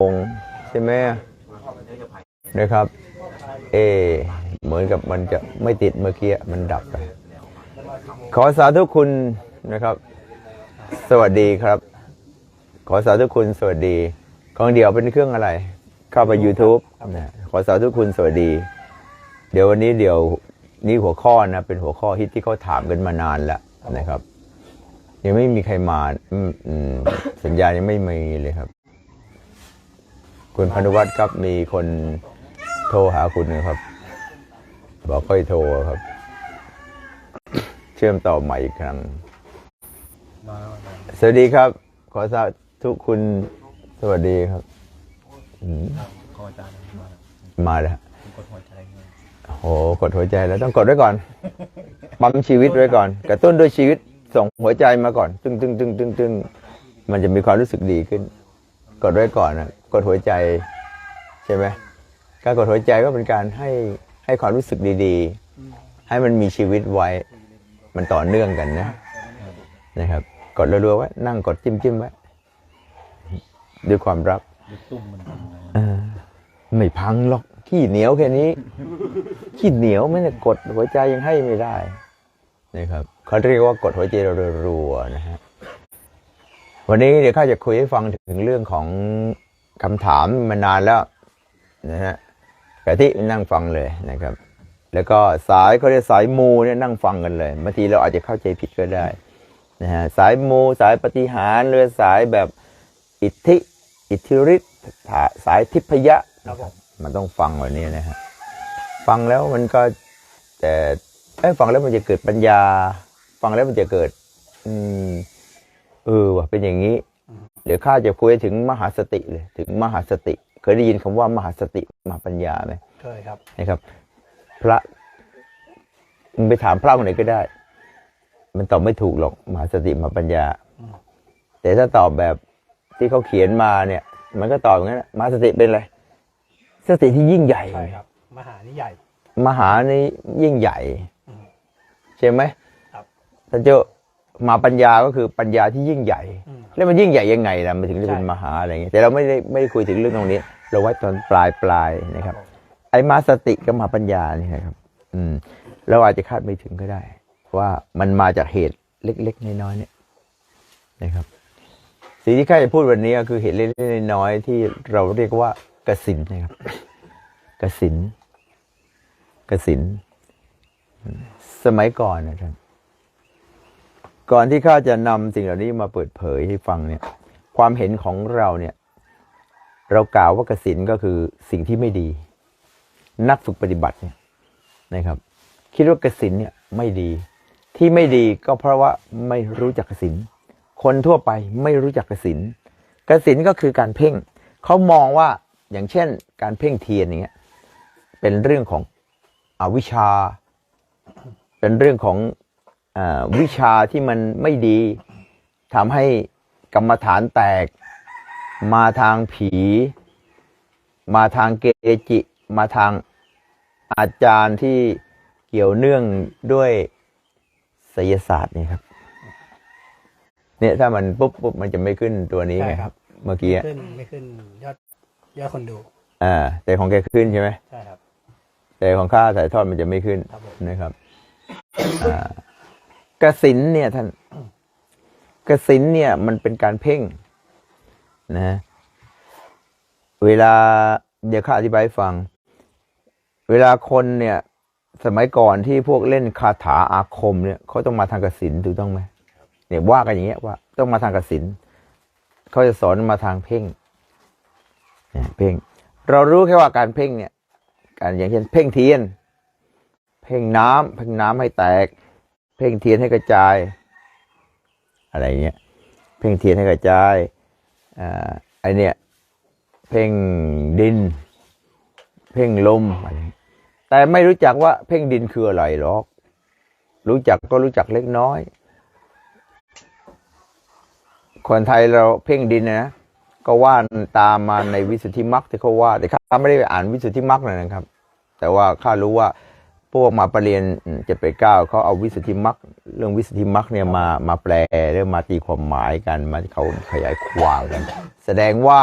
งใช่ไหมนะครับ เอ เหมือนกับมันจะไม่ติดเมื่อกี้มันดับไปขอสาธุคุณนะครับ สวัสดีครับ ขอสาธุคุณสวัสดี ของเดียวเป็นเครื่องอะไร เข้าไป YouTube นะขอสาธุคุณสวัสดี เดี๋ยววันนี้เดี๋ยวนี่หัวข้อนะเป็นหัวข้อฮิตที่เขาถามกันมานานแล้วนะครับ ยังไม่มีใครมาอืมสัญญาณยังไม่มีเลยครับ คุณพนุวัฒน์ครับมีคนโทรหาคุณนะครับ บอกค่อยโทรครับ เชื่อมต่อใหม่อีกครั้งสวัสดีครับ ขอสาธุกคุณสวัสดีครับมาแล้วโอ้โหกดหัวใจแล้วต้องกดไว้ก่อน ปั๊มชีวิตไว้ก่อน กระตุ้นด้วยชีวิตส่งหัวใจมาก่อน ตึ้งตึ้งตึ้งตึ้งตึ้งมันจะมีความรู้สึกดีขึ้น กดไว้ก่อนนะ กดหัวใจใช่ไหมการกดหัวใจก็เป็นการให้ให้ความรู้สึกดี ๆ ให้มันมีชีวิตไว้ มันต่อเนื่องกันนะนะครับ กดรัวๆไว้นั่งกดจิ้มจิ้มๆไว้ด้วยความรักลูกตุ้มมันทำไงเออไม่พังหรอกขี้เหนียวแค่นี้ขี้เหนียวไม่ได้กดหัวใจยังให้ไม่ได้นะครับเขาเรียกว่ากดหัวใจรัวๆนะฮะวันนี้เดี๋ยวข้าจะคุยให้ฟังถึงเรื่องของ คำถามมานานแล้วนะฮะกะทินั่งฟังเลยนะครับ แล้วก็สายเขาเรียกสายมูเนี่ยนั่งฟังกันเลยบางทีเราอาจจะเข้าใจผิดก็ได้นะฮะสายมูสายปฏิหารหรือสายแบบอิทธิอิทธิฤทธิ์สายทิพยะครับผมมันต้องฟังแบบนี้นะฮะฟังแล้วมันก็แต่เอ้ยฟังแล้วมันจะเกิดปัญญา ฟังแล้วมันจะเกิด อืมเออว่ะเป็นอย่างนี้ เดี๋ยวข้าจะคุยถึงมหาสติเลยถึงมหาสติ เคยได้ยินคำว่ามหาสติมหาปัญญาไหมเคยครับนะครับ พระมึงไปถามพระคนไหนก็ได้ มันตอบไม่ถูกหรอกมหาสติมหาปัญญาอืมแต่ถ้าตอบแบบที่เขาเขียนมาเนี่ย มันก็ตอบอย่างนั้นนะมหาสติเป็นอะไรสติที่ยิ่งใหญ่ใช่ครับ มหานิใหญ่ มหานี่ยิ่งใหญ่อืมใช่ไหมครับท่านเจ้า มาปัญญาก็คือปัญญาที่ยิ่งใหญ่อืมแล้วมันยิ่งใหญ่ยังไงล่ะมันถึงจะเป็นใช่มหาอะไรอย่างเงี้ยแต่เราไม่ได้ไม่ได้คุยถึงเรื่องตรงนี้ เราไว้ตอนปลายปลายๆนะครับผมไอ้มาสติกับมหาปัญญานี่นะครับ อืมเราอาจจะคาดไม่ถึงก็ได้ ว่ามันมาจากเหตุเล็กๆน้อยๆเนี่ยนะครับสิ่งที่ข้าจะพูดวันนี้ก็คือเหตุเล็กๆน้อยๆที่เราเรียกว่ากสินนะครับกสินกสินอืมสมัยก่อนนะท่าน ก่อนที่ข้าจะนำสิ่งเหล่านี้มาเปิดเผยให้ฟังเนี่ย ความเห็นของเราเนี่ย เรากล่าวว่ากสินก็คือสิ่งที่ไม่ดี นักฝึกปฏิบัติเนี่ยนะครับ คิดว่ากสินเนี่ยไม่ดีที่ไม่ดีก็เพราะว่าไม่รู้จักกสินคนทั่วไปไม่รู้จักกสินกสินก็คือการเพ่งเขามองว่าอย่างเช่น การเพ่งเทียนอย่างเงี้ยเป็นเรื่องของอวิชชา เป็นเรื่องของ วิชาที่มันไม่ดีทำให้กรรมฐานแตก มาทางผี มาทางเกจิ มาทางอาจารย์ที่เกี่ยวเนื่องด้วยไสยศาสตร์นี่ครับ เนี่ยถ้ามันปุ๊บปุ๊บมันจะไม่ขึ้นตัวนี้ไงใช่คครัรับบเมื่อกี้ไม่อะขึ้นไม่ขึ้นยอดยอดคนดู อ่า แต่ของแกขึ้นใช่ไหมใช่ครับ แต่ของข้าสายทอดมันจะไม่ขึ้นครับผมนะครับอ่า กสินเนี่ยท่านกสินเนี่ยมันเป็นการเพ่งนะเวลาเดี๋ยวข้าอธิบายฟัง เวลาคนเนี่ย สมัยก่อนที่พวกเล่นคาถาอาคมเนี่ยเขาต้องมาทางกสินถูกต้องไหมเนี่ยว่ากันอย่างเงี้ยว่า ต้องมาทางกสินเขาจะสอนมาทางเพ่งเนี่ยเพ่ง เรารู้แค่ว่าการเพ่งเนี่ย การอย่างเช่น เพ่งเทียน เพ่งน้ำเพ่งน้ำให้แตก เพ่งเทียนให้กระจาย อะไรเงี้ย เพ่งเทียนให้กระจายอ่าไอเนี่ย เพ่งดิน เพ่งลมอะไรแต่ไม่รู้จักว่าเพ่งดินคืออะไรหรอก รู้จักก็รู้จักเล็กน้อย คนไทยเราเพ่งดินนะ ก็ว่าตามมาในวิสุทธิมรรคที่เขาว่า แต่ข้าไม่ได้ไปอ่านวิสุทธิมรรคเลยนะครับ แต่ว่าข้ารู้ว่า พวกมาประเรียนเจ็ดไปเก้าเขาเอาวิสุทธิมรรคเรื่องวิสุทธิมรรคเนี่ยมามาแปลเรื่องมาตีความหมายกันมาเขาขยายความกัน แสดงว่า